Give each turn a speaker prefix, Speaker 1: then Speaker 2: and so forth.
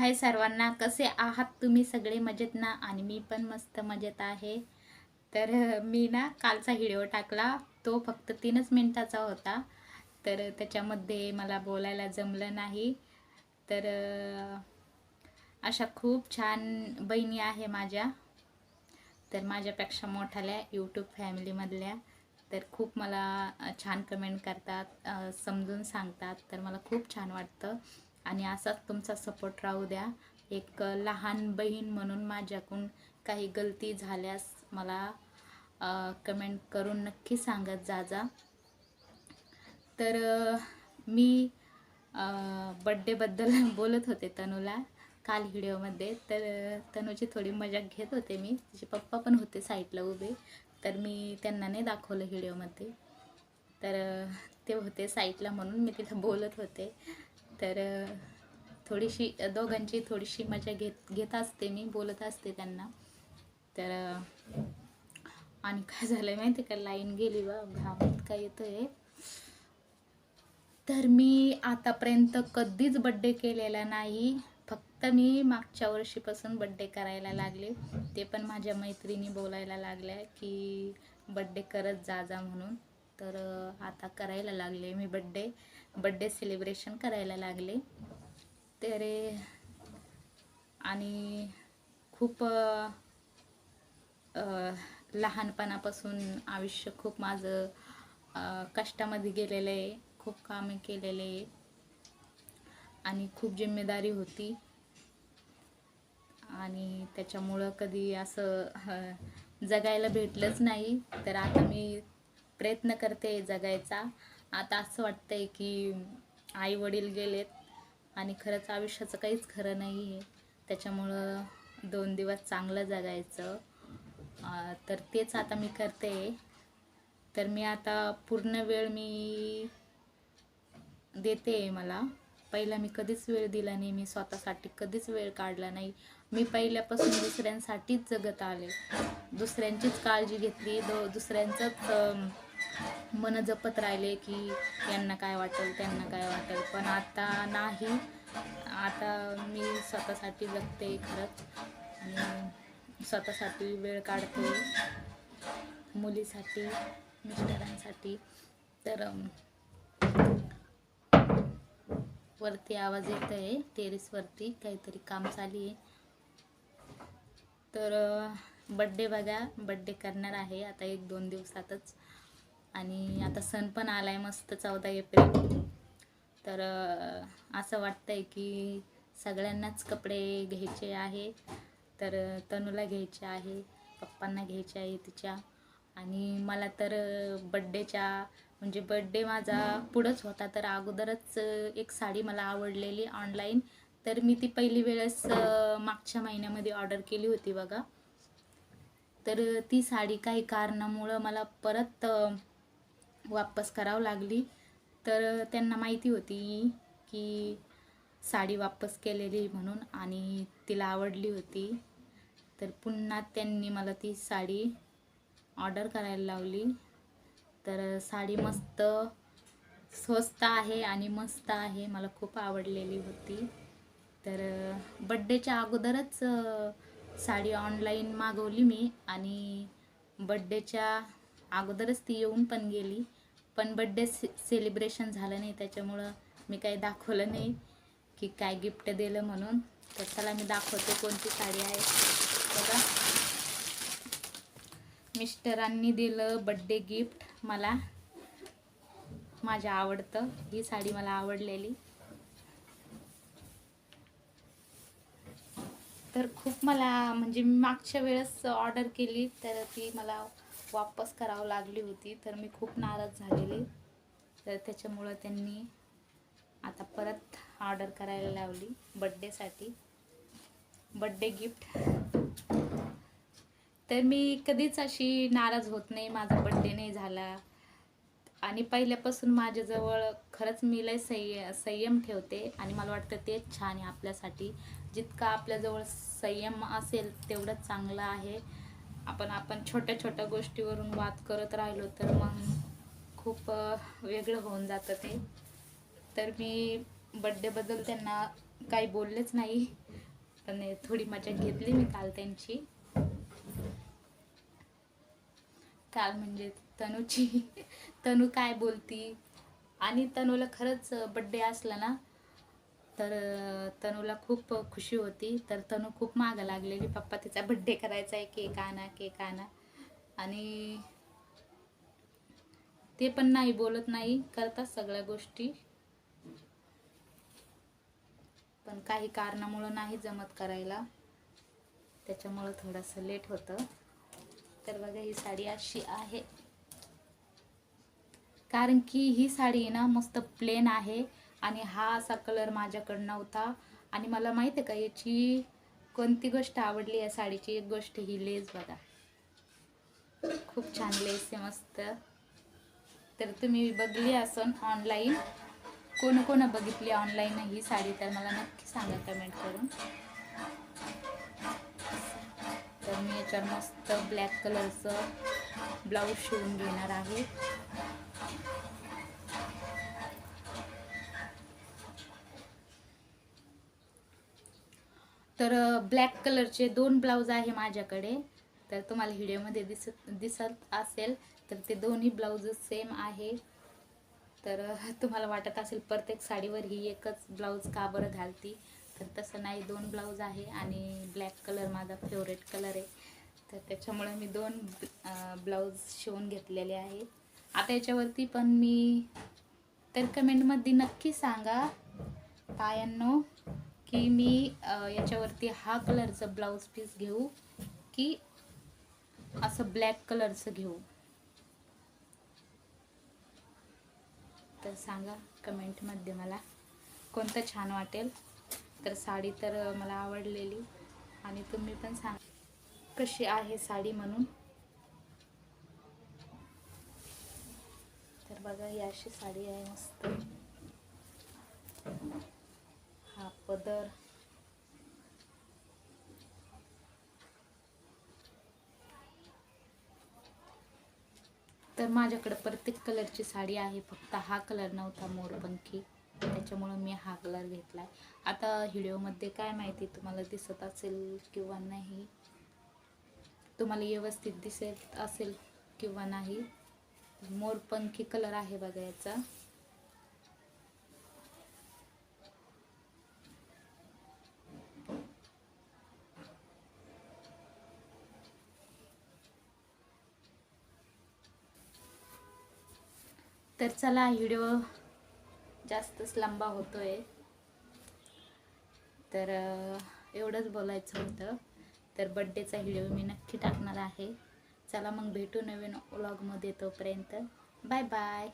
Speaker 1: हाय सर्वांना कसे आहात तुम्ही सगळे मजेत ना आणि मी पण मस्त मजेत आहे. तर मी ना कालचा व्हिडिओ टाकला. तो फक्त तीनच मिनटाचा होता. तर त्याच्यामध्ये मला बोलायला जमलं नाही. तर अशा खूप छान बहिणी आहे माझ्या. तर माझ्यापेक्षा मोठाल्या यूट्यूब फॅमिलीमधल्या. तर खूप मला छान कमेंट करतात समजून सांगतात. तर मला खूप छान वाटतं. आणि असाच तुमचा सपोर्ट राहू द्या. एक लहान बहीण म्हणून माझ्याकडून काही गलती झाल्यास मला कमेंट करून नक्की सांगत जा जा. तर मी बड्डेबद्दल बोलत होते तनूला काल व्हिडिओमध्ये तर तनूची थोडी मजाक घेत होते मी. तिचे पप्पा पण होते साईडला उभे. तर मी त्यांना नाही दाखवलं व्हिडिओमध्ये तर ते होते साईटला म्हणून मी तिला बोलत होते. तर थोडीशी दोघांची थोडीशी मजा घेत घेत असते मी बोलत असते त्यांना. तर आणि काय झालं माहिती का? लाईन गेली बा घाम इतका येतोय. तर मी आतापर्यंत कधीच बड्डे केलेला नाही. फक्त मी मागच्या वर्षीपासून बड्डे करायला लागले. ते पण माझ्या मैत्रिणी बोलायला लागल्या की बड्डे करत जा जा म्हणून. तर आता करायला लागले मी बड्डे बड्डे सेलिब्रेशन करायला लागले. तर आणि खूप लहानपणापासून आयुष्य खूप माझं कष्टामध्ये गेलेलं आहे. खूप कामे केलेले आहे. आणि खूप जिम्मेदारी होती. आणि त्याच्यामुळं कधी असं जगायला भेटलंच नाही. तर आता मी प्रयत्न करते जगायचा. आता असं वाटतंय की आई वडील गेलेत आणि खरंच आयुष्याचं काहीच खरं नाही आहे त्याच्यामुळं दोन दिवस चांगलं जगायचं. तर तेच आता मी करते. तर मी आता पूर्ण वेळ मी देते मला. पहिला मी कधीच वेळ दिला नाही. मी स्वतःसाठी कधीच वेळ काढला नाही. मी पहिल्यापासून दुसऱ्यांसाठीच जगत आले. दुसऱ्यांचीच काळजी घेतली. दो दुसऱ्यांचंच मन जपत राहिले की यांना काय वाटेल त्यांना काय वाटेल. पण आता नाही. आता मी स्वतःसाठी जगते खरंच. आणि स्वतःसाठी वेळ काढते. मुलीसाठी मिस्टरांसाठी. तर वरती आवाज येत आहे टेरेसवरती काहीतरी काम चालू आहे. तर बड्डे बघा. बड्डे करणार आहे. आता एक दोन दिवसातच. आणि आता सण पण आला आहे मस्त चौदा एप्रिल. तर असं असं वाटतंय की सगळ्यांनाच कपडे घ्यायचे आहे. तर तनूला घ्यायचे आहे पप्पांना घ्यायचे आहे तिच्या. आणि मला तर बड्डेच्या म्हणजे बड्डे माझा पुढंच होता. तर अगोदरच एक साडी मला आवडलेली ऑनलाईन तर मी ती पहिली वेळेस मागच्या महिन्यामध्ये ऑर्डर केली होती बघा. तर ती साडी काही कारणामुळं मला परत वापस करावं लागली. तर त्यांना माहिती होती की साडी वापस केलेली म्हणून आणि तिला आवडली होती. तर पुन्हा त्यांनी मला ती साडी ऑर्डर करायला लावली. तर साडी मस्त स्वस्त आहे आणि मस्त आहे मला खूप आवडलेली होती. तर बड्डेच्या अगोदरच साडी ऑनलाईन मागवली मी आणि बड्डेच्या अगोदरच ती येऊन पण गेली. पण बड्डे से सेलिब्रेशन झालं नाही त्याच्यामुळं मी काही दाखवलं नाही की काय गिफ्ट दिलं म्हणून. तर चला मी दाखवते कोणती साडी आहे. बघा. मिस्टरांनी दिलं बड्डे गिफ्ट मला. माझ्या आवडतं. ही साडी मला आवडलेली. तर खूप मला म्हणजे मी मागच्या वेळेस ऑर्डर केली तर ती मला वापस करावं लागली होती. तर मी खूप नाराज झालेली. तर त्याच्यामुळं त्यांनी आता परत ऑर्डर करायला लावली बड्डेसाठी बड्डे गिफ्ट तर मी कधीच अशी नाराज होत नाही माझा बड्डे नाही झाला. आणि पहिल्यापासून माझ्याजवळ खरंच मी लय संय संयम ठेवते. आणि मला वाटतं तेच छान आहे आपल्यासाठी. जितका आपल्याजवळ संयम असेल तेवढंच चांगलं आहे. आपण आपण छोट्या छोट्या गोष्टीवरून वाद करत राहिलो तर मग खूप वेगळं होऊन जातं ते. तर मी बड्डेबद्दल त्यांना काही बोललेच नाही पण थोडी मजा घेतली मी काल त्यांची. काल म्हणजे तनूची तनू काय बोलती? आणि तनूला खरंच बड्डे असला ना तर तनूला खूप खुशी होती. तर तनू खूप मागं लागलेली पप्पा तिचा बड्डे करायचा आहे केक आणा केक आणा. आणि ते पण नाही बोलत नाही करतात सगळ्या गोष्टी. पण काही कारणामुळं नाही जमत करायला. त्याच्यामुळं थोडंसं लेट होतं. तर बघा ही साडी अशी आहे. कारण की ही साडी ना मस्त प्लेन आहे. आणि हा असा कलर माझ्याकडं नव्हता. आणि मला माहीत आहे का याची कोणती गोष्ट आवडली या साडीची? एक गोष्ट ही लेस बघा. खूप छान लेस आहे मस्त. तर तुम्ही बघली असून ऑनलाईन कोण कोण बघितली ऑनलाईन ही साडी तर मला नक्की सांगा कमेंट करून. तर मी याच्यावर मस्त ब्लॅक कलरचं ब्लाऊज शिवून घेणार आहे. तर ब्लॅक कलरचे दोन ब्लाऊज आहे माझ्याकडे. तर तुम्हाला व्हिडिओमध्ये दिसत दिसत असेल तर ते दोन्ही ब्लाऊज सेम आहे. तर तुम्हाला वाटत असेल प्रत्येक साडीवर ही एकच ब्लाऊज का बरं घालती? तर तसं नाही दोन ब्लाऊज आहे आणि ब्लॅक कलर माझा फेवरेट कलर आहे. तर त्याच्यामुळे मी दोन ब्लाऊज शिवून घेतलेले आहे. आता याच्यावरती पण मी तर कमेंटमध्ये नक्की सांगा. पायांनो की मी याच्यावरती हा कलरचं ब्लाऊज पीस घेऊ की असं ब्लॅक कलरचं घेऊ? तर सांगा कमेंटमध्ये मला. कोणतं छान वाटेल? तर साडी तर मला आवडलेली. आणि तुम्ही पण सांग. कशी आहे साडी म्हणून? तर बघा ही अशी साडी आहे मस्त हा पदर. तर माझ्याकडे प्रत्येक कलरची साडी आहे फक्त हा कलर नव्हता मोरपंखी. त्याच्यामुळं मी हा कलर घेतला आता व्हिडिओमध्ये काय माहिती तुम्हाला दिसत असेल किंवा नाही? तुम्हाला व्यवस्थित दिसत असेल किंवा नाही? मोरपंखी कलर आहे बघा याचा. तर चला व्हिडिओ जास्तच लांबा आहे तर एवढंच बोलायचं होतं. तर बड्डेचा व्हिडिओ मी नक्की टाकणार आहे. चला मग भेटू नवीन व्लॉगमध्ये तोपर्यंत. Bye bye